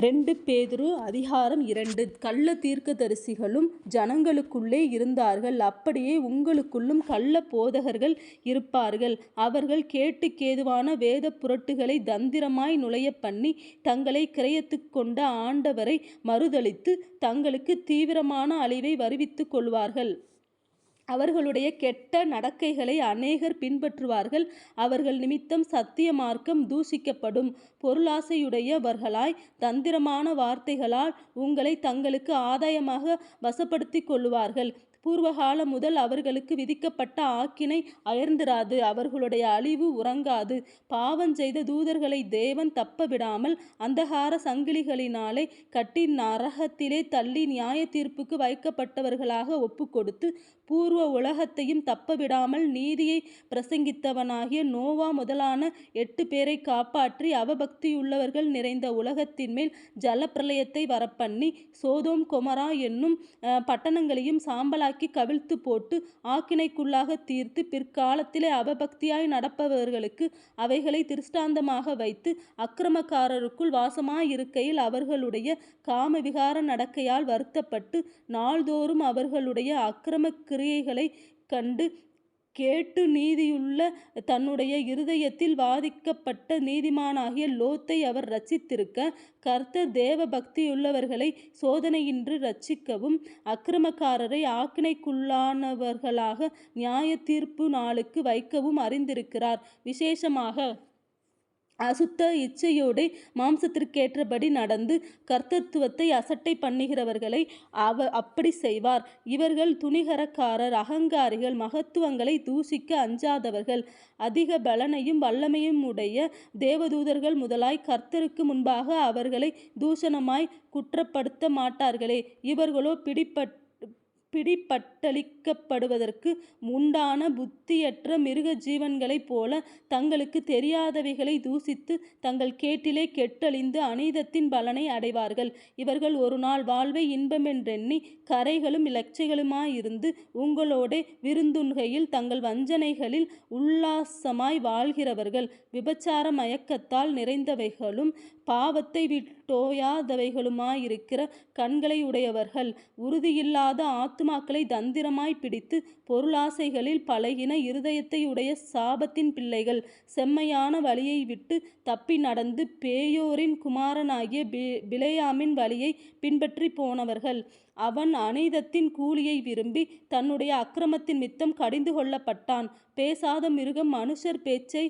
ரெண்டு பேதுரு அதிகாரம் இரண்டு கள்ள தீர்க்கதரிசிகளும் ஜனங்களுக்குள்ளே இருந்தார்கள் அப்படியே உங்களுக்குள்ளும் கள்ள போதகர்கள் இருப்பார்கள். அவர்கள் கேட்டுக்கேதுவான வேதப் புரட்டுகளை தந்திரமாய் நுழையப்பண்ணி தங்களை கிரயத்துக் கொண்ட ஆண்டவரை மறுதளித்து தங்களுக்கு தீவிரமான அழிவை வருவித்துக் கொள்வார்கள். அவர்களுடைய கெட்ட நடக்கைகளை அநேகர் பின்பற்றுவார்கள். அவர்கள் நிமித்தம் சத்திய மார்க்கம் தூஷிக்கப்படும். பொருளாசையுடையவர்களாய் தந்திரமான வார்த்தைகளால் உங்களை தங்களுக்கு ஆதாயமாக வசப்படுத்திக் கொள்ளுவார்கள். பூர்வகாலம் முதல் அவர்களுக்கு விதிக்கப்பட்ட ஆக்கினை அயர்ந்திராது அவர்களுடைய அழிவு உறங்காது. பாவம் செய்த தூதர்களை தேவன் தப்ப விடாமல் அந்தகார சங்கிலிகளினாலே கட்டி நரகத்திலே தள்ளி நியாயத்தீர்ப்புக்கு வைக்கப்பட்டவர்களாக ஒப்புக்கொடுத்து பூர்வ உலகத்தையும் தப்ப விடாமல் நீதியை பிரசங்கித்தவனாகிய நோவா முதலான எட்டு பேரை காப்பாற்றி அவபக்தியுள்ளவர்கள் நிறைந்த உலகத்தின் மேல் ஜலப்பிரளயத்தை வரப்பண்ணி சோதோம் கொமரா என்னும் பட்டணங்களையும் கவிழ்த்து போட்டு ஆக்கினைக்குள்ளாக தீர்த்து பிற்காலத்திலே அவபக்தியாய் நடப்பவர்களுக்கு அவைகளை திருஷ்டாந்தமாக வைத்து அக்கிரமக்காரருக்குள் வாசமாயிருக்கையில் அவர்களுடைய காம விகார நடக்கையால் வருத்தப்பட்டு நாள்தோறும் அவர்களுடைய அக்கிரமக் கிரியைகளை கண்டு கேட்டு நீதியுள்ள தன்னுடைய இருதயத்தில் வாதிக்கப்பட்ட நீதிமானாகிய லோத்தை அவர் இரட்சித்திருக்க கர்த்தர் தேவபக்தியுள்ளவர்களைச் சோதனையின்றி ரட்சிக்கவும் அக்கிரமக்காரரை ஆக்கினைக்குள்ளானவர்களாக நியாய தீர்ப்பு நாளுக்கு வைக்கவும் அறிந்திருக்கிறார். விசேஷமாக அசுத்த இச்சையோடு மாம்சத்திற்கேற்றபடி நடந்து கர்த்தத்துவத்தை அசட்டை பண்ணுகிறவர்களை அவ அப்படி செய்வார். இவர்கள் துணிகரக்காரர் அகங்காரிகள் மகத்துவங்களை தூஷிக்க அஞ்சாதவர்கள் அதிக பலனையும் வல்லமையும் உடைய தேவதூதர்கள் முதலாய் கர்த்தருக்கு முன்பாக அவர்களை தூஷணமாய் குற்றப்படுத்த மாட்டார்களே இவர்களோ பிடிப்பட்டளிக்கப்படுவதற்கு உண்டான புத்தியற்ற மிருக ஜீவன்களைப் போல தங்களுக்குத் தெரியாதவைகளை தூசித்து தங்கள் கேட்டிலே கெட்டழிந்து அநீதத்தின் பலனை அடைவார்கள். இவர்கள் ஒரு நாள் வாழ்வை இன்பமென்றெண்ணி கரைகளும் இலச்சைகளுமாயிருந்து உங்களோடே விருந்துண்கையில் தங்கள் வஞ்சனைகளில் உல்லாசமாய் வாழ்கிறவர்கள். விபச்சார மயக்கத்தால் நிறைந்தவைகளும் பாவத்தை டோயாதவைகளுமாயிருக்கிற கண்களை உடையவர்கள் உறுதியில்லாத ஆத்துமாக்களை தந்திரமாய் பிடித்து பொருளாசைகளில் பழகின இருதயத்தை உடைய சாபத்தின் பிள்ளைகள். செம்மையான வழியை விட்டு தப்பி நடந்து பேயோரின் குமாரனாகிய பிலையாமின் வழியை பின்பற்றி போனவர்கள் அவன் அநீதத்தின் கூலியை விரும்பி தன்னுடைய அக்கிரமத்தின்மித்தம் கடிந்து கொள்ளப்பட்டான் பேசாத மிருகம் மனுஷர் பேச்சை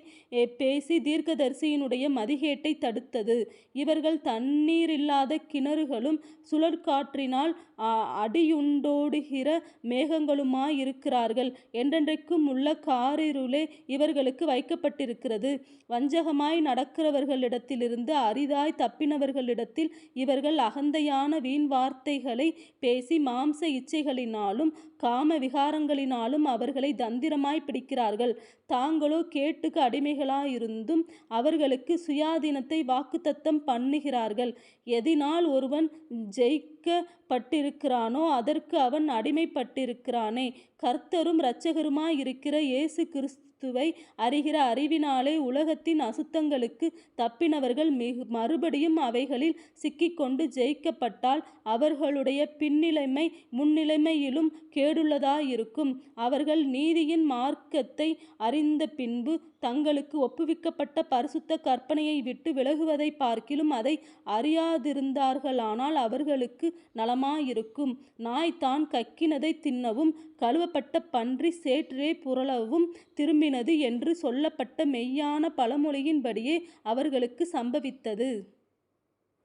பேசி தீர்க்கதரிசியினுடைய மதிகேட்டை தடுத்தது. இவர்கள் தன் தண்ணீரில்லாத கிணறுகளும் சுழற்காற்றினால் அடியுண்டோடுகிற மேகங்களுமாயிருக்கிறார்கள். என்றென்றைக்குமுள்ள காரிருளே இவர்களுக்கு வைக்கப்பட்டிருக்கிறது. வஞ்சகமாய் நடக்கிறவர்களிடத்திலிருந்து அரிதாய் தப்பினவர்களிடத்தில் இவர்கள் அகந்தையான வீண்வார்த்தைகளைப் பேசி மாம்ச இச்சைகளினாலும் காம விகாரங்களினாலும் அவர்களை தந்திரமாய் பிடிக்கிறார்கள். தாங்களோ கேட்டுக்கு அடிமைகளாயிருந்தும் அவர்களுக்கு சுயாதீனத்தை வாக்குத்தத்தம் பண்ணுகிறார்கள். எதினால் ஒருவன் ஜெயிக்கப்பட்டிருக்கிறானோ அதற்கு அவன் அடிமைப்பட்டிருக்கிறானே. கர்த்தரும் இரட்சகருமாயிருக்கிற இயேசு கிறிஸ்து கிறிஸ்துவை அறிகிற அறிவினாலே உலகத்தின் அசுத்தங்களுக்கு தப்பினவர்கள் மிகு மறுபடியும் அவைகளில் சிக்கிக்கொண்டு ஜெயிக்கப்பட்டால் அவர்களுடைய பின்னிலைமை முன்னிலைமையிலும் கேடுள்ளதாயிருக்கும். அவர்கள் நீதியின் மார்க்கத்தை அறிந்த பின்பு தங்களுக்கு ஒப்புவிக்கப்பட்ட பரிசுத்த கற்பனையைவிட்டு விலகுவதைப் பார்க்கிலும் அதை அறியாதிருந்தார்களானால் அவர்களுக்கு நலமாயிருக்கும். நாய் தான் கக்கினதை தின்னவும் கழுவப்பட்ட பன்றி சேற்றிலே புரளவும் திரும்பி திரும்பினது என்று சொல்லப்பட்ட மெய்யான பழமொழியின்படியே அவர்களுக்கு சம்பவித்தது.